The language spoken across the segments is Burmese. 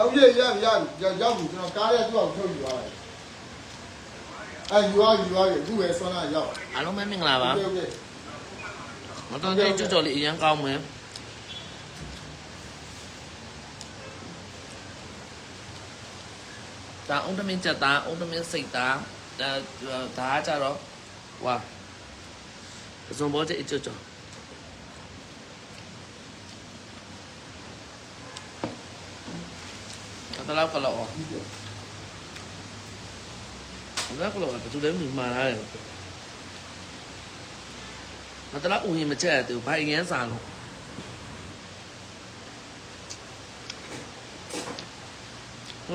ရောက်ရရရရောက်ပြီကျွန်တော်ကားရဲသူ့အောင်ထုတ်ယူသွားတယ်အဲယူသွားယူသွားပြီအခုပဲဆွမ်းလာရောက်အားလုံးပဲမင်္ဂလာပါဟုတ်ကဲ့မတော်တဲ့ကြွကြော်လေးအရင်ကောင်းမယ်ဒါအုံတမင်းချက်သားအုံတမင်းစိတ်သားဒါဒါကကြတော့ဟွာအစုံဘောချက်အကျွတ်ကျော် တလောက်ကလောဘယ်ကလောဘယ်သူလဲမြင်မှာလားမတလားဦးရင်မချက်ရသေးဘူးဘာအရင်စားလို့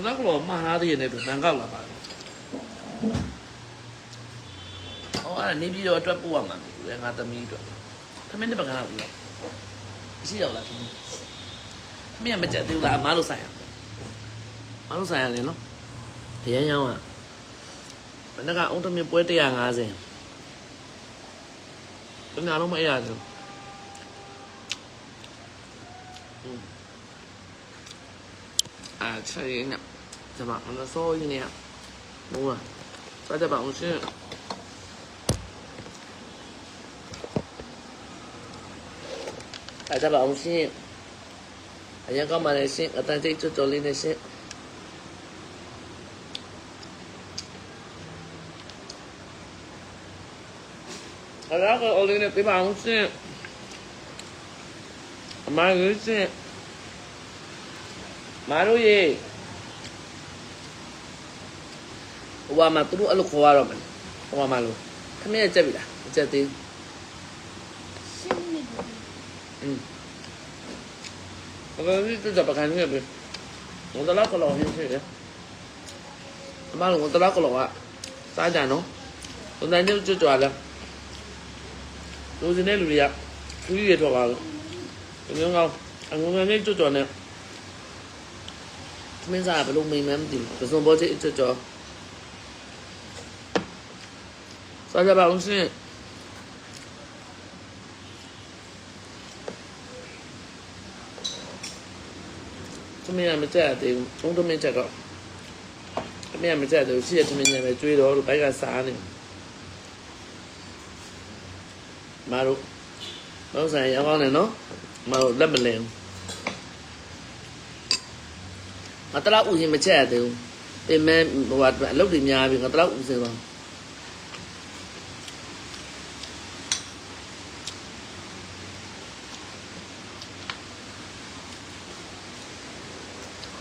ဘယ်ကလောမဟားသေးနေပြီဘန်ကောက်လာပါလို့ဟောအဲ့ဒါနေပြီးတော့အတွက်ပို့ရမှာလေငါသမီးအတွက်သမီးနဲ့ပကံလောက်ပြီးတော့ရှိရောက်လာသမီးသမီးကမချက်သေးဘူးလားအမားလို့ဆိုင်ရ မလို့ဆိုင်ရတယ်နော်ဘယ်ရောင်းอ่ะဘယ်နှကအုံးသမီးပွဲ150တညာလုံးမအဲ့ရတယ်အာချက်ရင်းနဲ့ဒီမှာမစိုးရင်းနဲ့ဘူးလားစားကြပါအောင်ရှင်စားကြပါအောင်ရှင်အရင်ကမှလည်းရှင်အတန်တိတ်ချွတ်တော်လေးနဲ့ရှင် အဲ့ဒါကိုအလေးနဲ့ပြပါအောင်ရှင်အမကြီးရှင်မတို့ရေဟိုမှာသူတို့အဲ့လိုခေါ်ရတော့မယ်ဟိုမှာလို့ခမင်းကြက်ပြီလားမကြက်သေးဘူးရှင်းနေတယ်อืมအခုဒီတော့ပကံနေပြီငါတို့လောက်ကတော့ဟင်းရှိတယ်အမလုံးငါတို့လောက်ကတော့ကစားကြနော်တုံတန်းကျွတ်ကြွလာ လူစင်းတဲ့လူတွေကသူကြီးတွေထွက်ပါလို့ဒီမျိုးကောအငုံငယ်နဲ့ကြွတ်ကြွနဲ့မင်းစားဘလို့မိန်မှန်းမသိဘူးပစုံဘောချစ်ကြွတ်ကြွစားကြပါဦးရှင်သမီးကမကြက်သေးဘူး။ဘုံသမီးချက်တော့သမီးကမကြက်သေးဘူး။ရှိရသမီးနဲ့ပဲကျွေးတော့လို့ဘိုက်ကစားနေ။ မတို့မောင်ဆိုင်ရောက်ကောင်းနေနော်။မတို့လက်မလင်ဘူး။ငါတလောက်ဦးရင်မချက်သေးဘူး။ပြင်မဲ့ဟိုကအလုပ်တွေများပြီငါတလောက်ဦးစင်သွား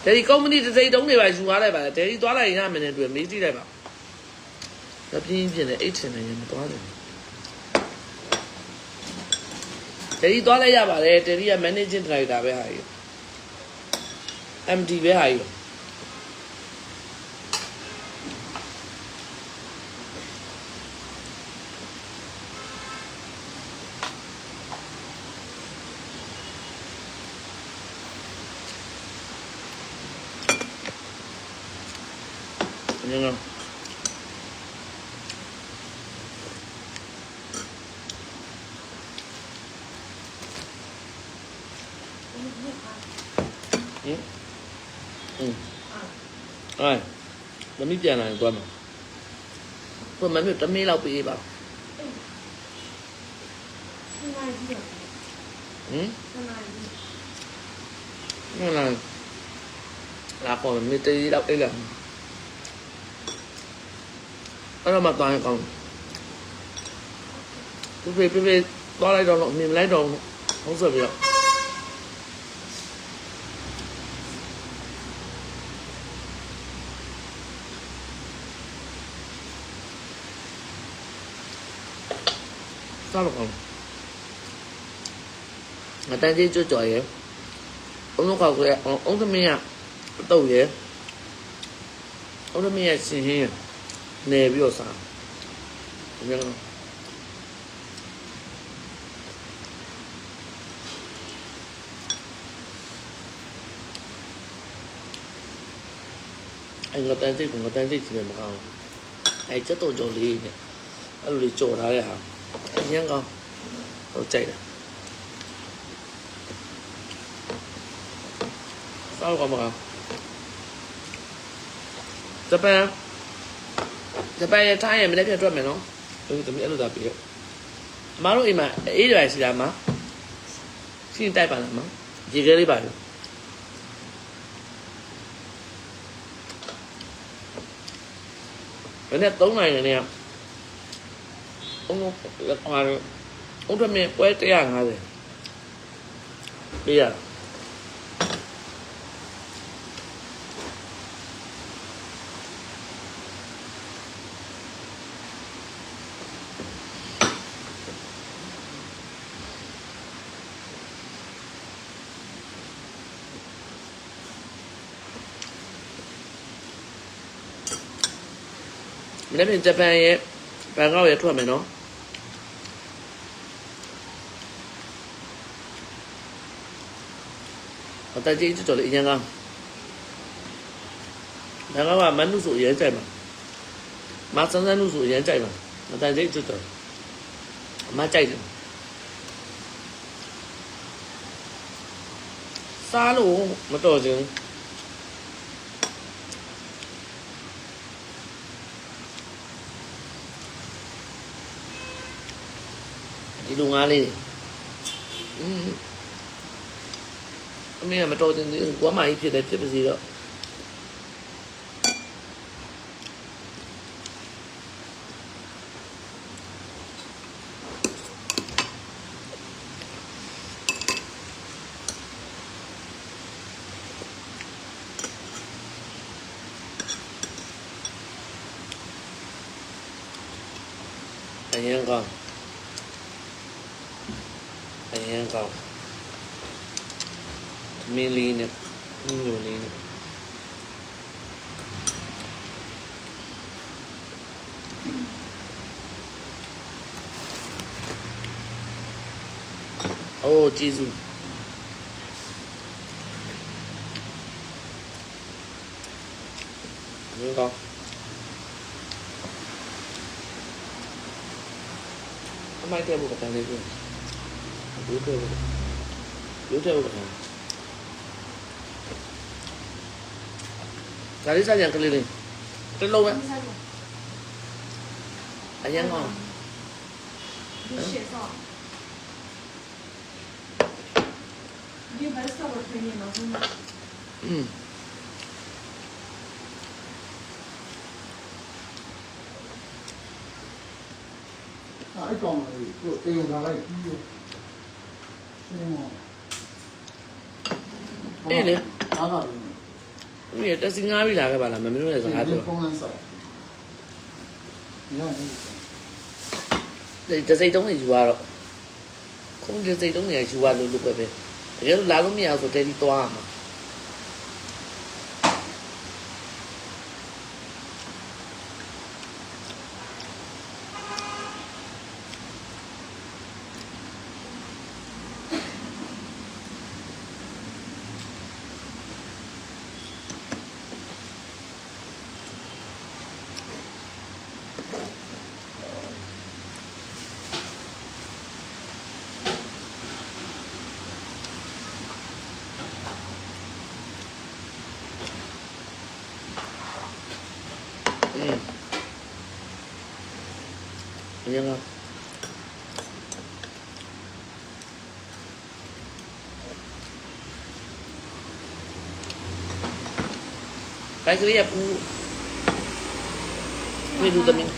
။တယ်ဒီကုမ္ပဏီတစ်စိတ်တုံးတွေပါယူသွားလိုက်ပါလား။တယ်ဒီသွားလိုက်ရင်ရမယ်နဲ့တွေ့မေးကြည့်လိုက်ပါ။ဒါပြင်းပြင်းနဲ့အိတ်ချင်နေရင်မသွားတယ်။ တယ်ဒီသွားလိုက်ရပါတယ်။တယ်ဒီက managing director ပဲဟာကြီး။ MD ပဲဟာကြီး။ညငါဟ အဲ့သမီးပြန်လာရင်သွားမှာကိုမမျိုးတမီးလောက်ပေးပါခဏကြီးတော့ဟင်ခဏကြီးဟုတ်လားလာပေါ်မတေးလောက်အိတ်လာအဲ့တော့မှသွားရင်ကောင်းပြပြပြပြသွားလိုက်တော့မြင်လိုက်တော့ဟုတ်ဆိုပြီးတော့ စားလို့ကောင်းငါတန်းကြီးကြွကြော်ရဲ့အုံးကောက်ရဲ့အုံးသမီးကအတုပ်ရဲ့အုံးသမီးရဲ့ရှင်ဟင်းရဲ့နေပြီးတော့စားဒီလိုအဲ့ငါတန်းကြီးကငါတန်းကြီးချင်တယ်မကောင်းဘူးအဲ့ချက်တော့ကြော်လေးနဲ့အဲ့လိုလေးကြော်ထားတဲ့ဟာ အရင်ကောင်းဟိုကြိုက်တယ်စားတော့ကောင်းမကောင်းဂျပန်ဂျပန်ရဲ့ထားရဲ့မနေ့ပြန်တွက်မယ်နော်ဟုတ်တယ်အဲ့လိုသာပြီးတော့အမားတို့အိမ်မှာအေးရွာရှိတာမှာရှင်းတိုက်ပါလားမရေခဲလေးပါလို့ဘယ်နဲ့3နိုင်နေနေ အုံးလက်ခွာတော့အုံးထမင်းပွဲ150ပေးရမနေ့ကဂျပန်ရဲ့ဘန်ကောက်ရဲ့ထွက်မယ်နော် အတကြီးတော်လေးအရင်ကဘန်ကောက်ကမနုဆိုအရင်ကြိုက်မှာမဆန်းဆန်းနုဆိုအရင်ကြိုက်မှာအတကြီးတော်အမကြိုက်တယ်စားလို့မတော်ချင်ဘူးဒီလူငါးလေးတွေอืม အမေကမတော်တင်သေးဘူးကွာမကြီးဖြစ်တယ်ဖြစ်ပါ စေတော့အရင်ကောင်းအရင်ကောင်းမင်းလေးနဲ့ညိုလေး နဲ့အိုးကျေးဇူးမင်းကောင်းအမိုက်တဲ့ဘုကတန်းလေးပြောရုပ်ထဲဘူးရုပ်ထဲ မင်းတက်စီငါးပြီလာခဲ့ပါလားမမင်းတို့လည်းစကားပြောပုံလမ်းဆောက်ရောင်းနေတစိတ်တုံးနေယူရတော့ခုံးတစိတ်တုံးနေယူရလို့လို့ပဲပဲတကယ်လို့လာလို့မရဆိုတဲဒီသွားရမှာ ရင်းကไปซื้อยาปูไม่ดูตัวนี้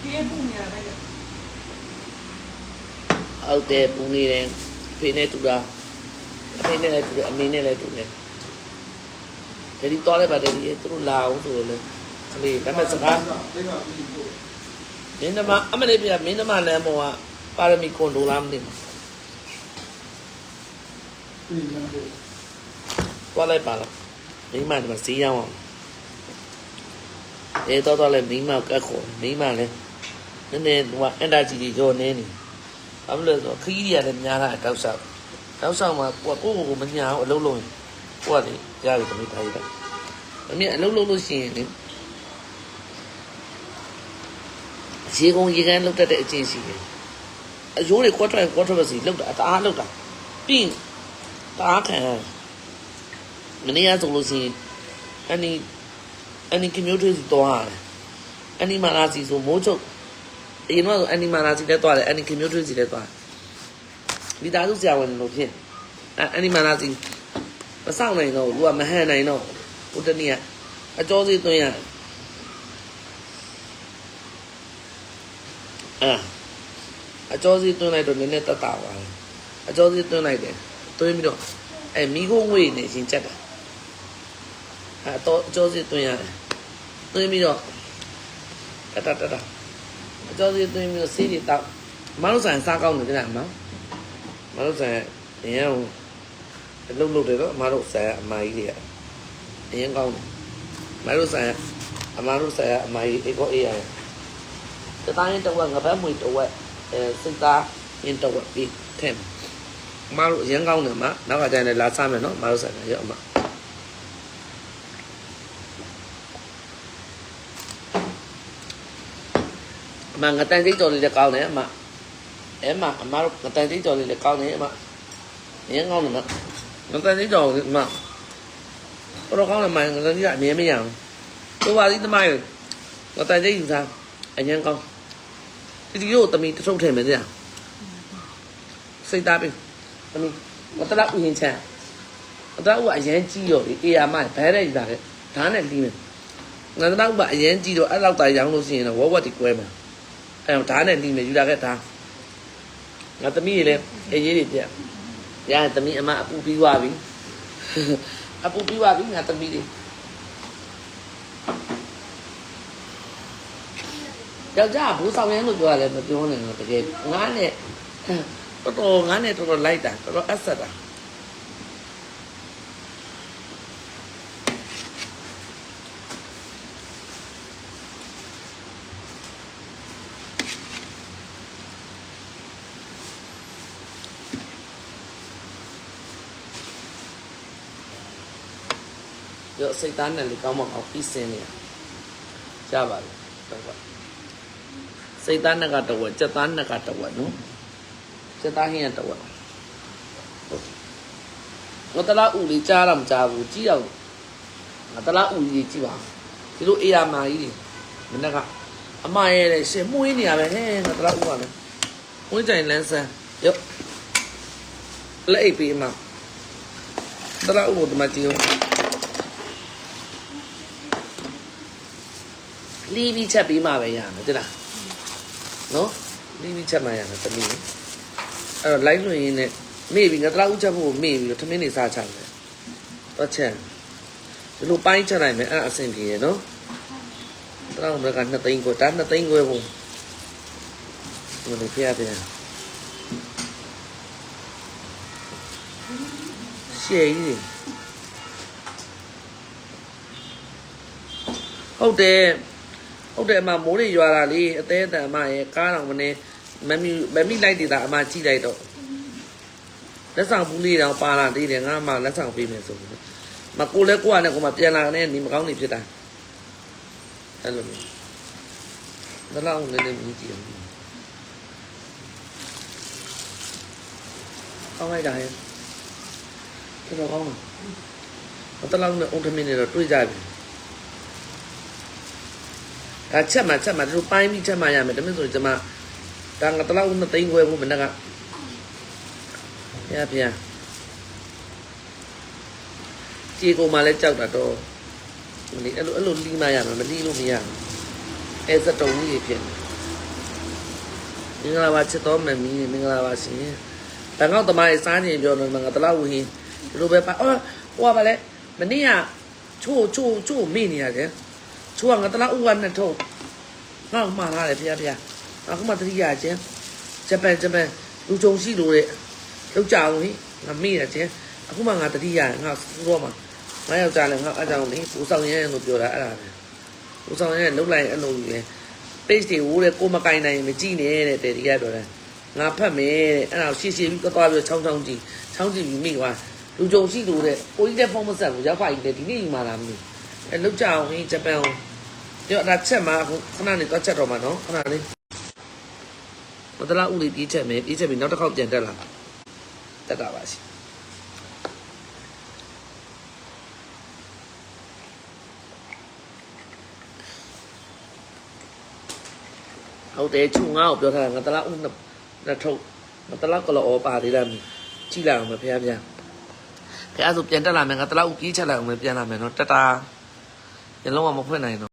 พี่ปูเนี่ยอะไรเอาแต่ปูนี่แหละဖေနဲ့တူတာအဖေနဲ့လည်းတူတယ်အမေနဲ့လည်းတူတယ်ဒါဒီတော့လည်းပါတယ်ဒီသူတို့လာအောင်ဆိုလို့လေအမေဒါပေမဲ့စကား မင်းသမားအမလေးပြမင်းသမားလမ်းပေါ်ကပါရမီကွန်ဒိုလားမသိဘူးပြီးရမ်းပို့သွားလိုက်ပါလားမိမဒီမှာဈေးရောက်အောင်အဲတော့တော့လည်းမိမကတ်ခေါ်မိမလည်းနည်းနည်းဟိုကအန်တာဂျီကြီးကြောနေနေဘာလို့လဲဆိုတော့ခီးကြီးကလည်းများတာတောက်ဆောက်တောက်ဆောက်မှာကိုကိုကိုမညာအောင်အလုံးလုံးကိုကလေရပြီတမိထားရတာအမေအလုံးလုံးလို့ရှိရင်လေ ရေကုန်ရေကန်းလောက်တတ်တဲ့အချင်းရှိတယ်အယိုးတွေကွက်ထွက်ကွက်ထွက်ပါစီလောက်တာအသားလောက်တာပြီးတအားခံမနေ့ကဆိုလို့ရှိရင်အနီအန်နီကမျိုးထွေးစီသွားရတယ်အန်နီမာလာစီဆိုမိုးချုပ်အရင်တော့ဆိုအန်နီမာလာစီလည်းသွားတယ်အန်နီကမျိုးထွေးစီလည်းသွားဒီသားစုဆရာဝန်လို့ဖြစ်အဲအန်နီမာလာစီမဆောင်နိုင်တော့ဘူးကမဟန်နိုင်တော့ဟိုတနေ့ကအကျော်စီသွင်းရတယ် အာအကျော်စီသွင်းလိုက်တော့နည်းနည်းတက်တာပါလေအကျော်စီသွင်းလိုက်တယ်သွင်းပြီးတော့အဲမိခိုးငွေနဲ့ရှင်ချက်တာအဲတော့အကျော်စီသွင်းရတယ်သွင်းပြီးတော့တတတတအကျော်စီသွင်းပြီးတော့စီးတွေတောက်မလို့ဆိုင်စားကောင်းတယ်ကြလားမမလို့ဆိုင်အရင်ကလုံလုံတယ်တော့မလို့ဆိုင်အမကြီးတွေကအရင်ကောင်းတယ်မလို့ဆိုင်အမလို့ဆိုင်အမကြီးအေကောအေးရတယ် တတိုင်းတော့ငါဘက်မွေတော့အဲစိတ်သားရင်တော့ပြီးထဲမလို့အရင်ကောင်းတယ်မနောက်ကကျရင်လာစားမယ်နော်မလို့ဆိုင်ရအောင်မအမငတန်သိကြော်လေးလည်းကောင်းတယ်အမအဲမအမတို့ငတန်သိကြော်လေးလည်းကောင်းတယ်အမရင်းကောင်းတယ်မငတန်သိကြော်အမတော့ကောင်းတယ်မငတန်သိကအမြဲမရဘူးတို့ပါသေးသမိုင်းငတန်သိယူသားအရင်ကောင်း ဒီဒီတို့တမီတထုပ်ထည့်မယ်ကြာစိတ်သားပြီတမီမတရဥယင်ချမ်းမတရဥအရင်ကြီးရောဒီအေယာမဘဲတဲ့ယူသားတဲ့ဓာတ်နဲ့ပြီးမယ်ငတရဥကအရင်ကြီးတော့အဲ့လောက်တာရောင်းလို့ရှိရင်တော့ဝဝတ်တီကွဲမယ်အဲဓာတ်နဲ့လိမယ်ယူလာခဲ့ဓာတ်ငါသမီးတွေလည်းအေးရေးတွေပြရသမီးအမအပူပြီးသွားပြီအပူပြီးသွားပြီငါသမီးတွေ ယောက်ျားဘူးဆောင်ရမ်းလို့ပြောရတယ်မပြောနိုင်ဘူးတကယ်ငါနဲ့တော်တော်ငါနဲ့တော်တော်လိုက်တာတော်တော်အဆက်တာရောစိတ်သားနဲ့လေကောင်းမအောင်ပြီးစင်းနေရပါပြီတော့ စိတ်သားနဲ့ကတဝက်စက်သားနဲ့ကတဝက်နော်စက်သားဟင်းကတဝက်ငါတလားဦးလေးကြားတော့မကြားဘူးကြည့်အောင်ငါတလားဦးကြီးကြည့်ပါဒီလိုအေးရမာကြီးတွေမနေ့ကအမရဲ့တဲ့ရှင်မှုင်းနေရပဲဟဲ့ငါတလားဦးကလည်းဝင်းကြိုင်လန်းဆန်းရောလက်အိပ်ပြီးအမတလားဦးကိုတမကြည့်အောင်လီးပြီးချက်ပြီးမှပဲရမယ်တိလား နော်လီးပြီးချက်မှရမယ်တမီးအဲ့တော့ live လွှင့်ရင်းနဲ့မေ့ပြီးငါတလားဦးချက်ဖို့ကိုမေ့ပြီးတော့ထမင်းနေစားချတယ်တော့ချက်ဒီလိုပိုင်းချက်နိုင်မယ်အဲ့ဒါအဆင်ပြေရနော်တလားဦးက2သိန်းကိုဒါ2သိန်းကိုဘုံဘယ်လိုဖျက်ပြန်ရှေ့ကြီးဟုတ်တယ် ဟုတ်တယ်အမမိုးတွေရွာတာလေအသေးအတန်အမရဲ့ကားတော်မနေမမီမမီလိုက်တည်တာအမကြည့်လိုက်တော့လက်ဆောင်ဘူးလေးတောင်ပါလာသေးတယ်ငါမှလက်ဆောင်ပေးမယ်ဆိုပြီးမကိုလည်းကိုကလည်းကိုမပြန်လာတဲ့နေမကောင်းနေဖြစ်တာအဲ့လိုမျိုးဒါလောက်နည်းနည်းမြည်ကြည့်အောင်ကောင်းလိုက်တာဟဲ့တော်တော်ကောင်းတယ်တလောက်နဲ့အုံထမင်းတွေတော့တွေးကြပြီ ဒါချက်မှချက်မှတို့ပိုင်းပြီးချက်မှရမယ်ဒါမျိုးဆိုကျွန်မဒါငါတလောက်မသိန်းခွဲဘူးမနေ့ကဖျားဖျားကြေကိုမှလည်းကြောက်တာတော့မလီအဲ့လိုအဲ့လိုလီးမရမှာမလီးလို့မရဘူးအဲစတုံကြီးဖြစ်နေမင်္ဂလာပါချစ်တော်မမီးမင်္ဂလာပါရှင်တန်ကောက်သမားရဲ့စားခြင်းပြောတော့ငါတလောက်ဝင်းဒီလိုပဲပါအော်ဟိုကပါလေမနေ့ကချိုးချိုးချိုးမေ့နေရတယ် ချိုးကငါတလားဥကနဲ့ထုတ်ငါ့ကိုမှားလာတယ်ဖះဖះအခုမှတတိယချင်းဂျပန်ဂျပန်လူကြုံရှိလို့တဲ့လောက်ကြအောင်လေငါမေ့ရချင်းအခုမှငါတတိယငါစူတော့မှာငါယောက်ျားလည်းငါအကြောင်းလေပူဆောင်ရဲလို့ပြောတာအဲ့ဒါပဲပူဆောင်ရဲလှုပ်လိုက်အဲ့လိုကြီးလေ page တွေဝိုးတဲ့ကိုမကင်နိုင်မကြည့်နဲ့တဲ့တဲ့ဒီကပြောတယ်ငါဖတ်မယ်တဲ့အဲ့ဒါကိုရှေ့ရှေ့ပြီးသွားပြီးချောင်းချောင်းကြည့်ချောင်းကြည့်ပြီးမိသွားလူကြုံရှိလို့တဲ့ကိုကြီးတဲ့ဖုန်းမဆက်ဘူးရောက်ဖာကြီးတဲ့ဒီနေ့ယူมาလားမသိဘူး အဲလောက်ကြအောင်ဟင်ဂျပန်ကိုပြောဒါချက်မှာအခုခဏနေတော့ချက်တော့မှာနော်ခဏလေးမတလားဥလေးပြေးချက်မယ်ပြေးချက်ပြီးနောက်တစ်ခေါက်ပြန်တက်လာတက်တာပါရှင်ဟုတ်တယ်ချုံငါ့ကိုပြောထားတာငါတလားဥနှစ်ထုပ်ငါတလားကလောပါသေးတယ်ကြည့်လိုက်အောင်မဖះဖះဖះဆိုပြန်တက်လာမယ်ငါတလားဥပြေးချက်လိုက်အောင်မပြန်လာမယ်နော်တတား ညလုံးဝမဖွင့်နိုင်တော့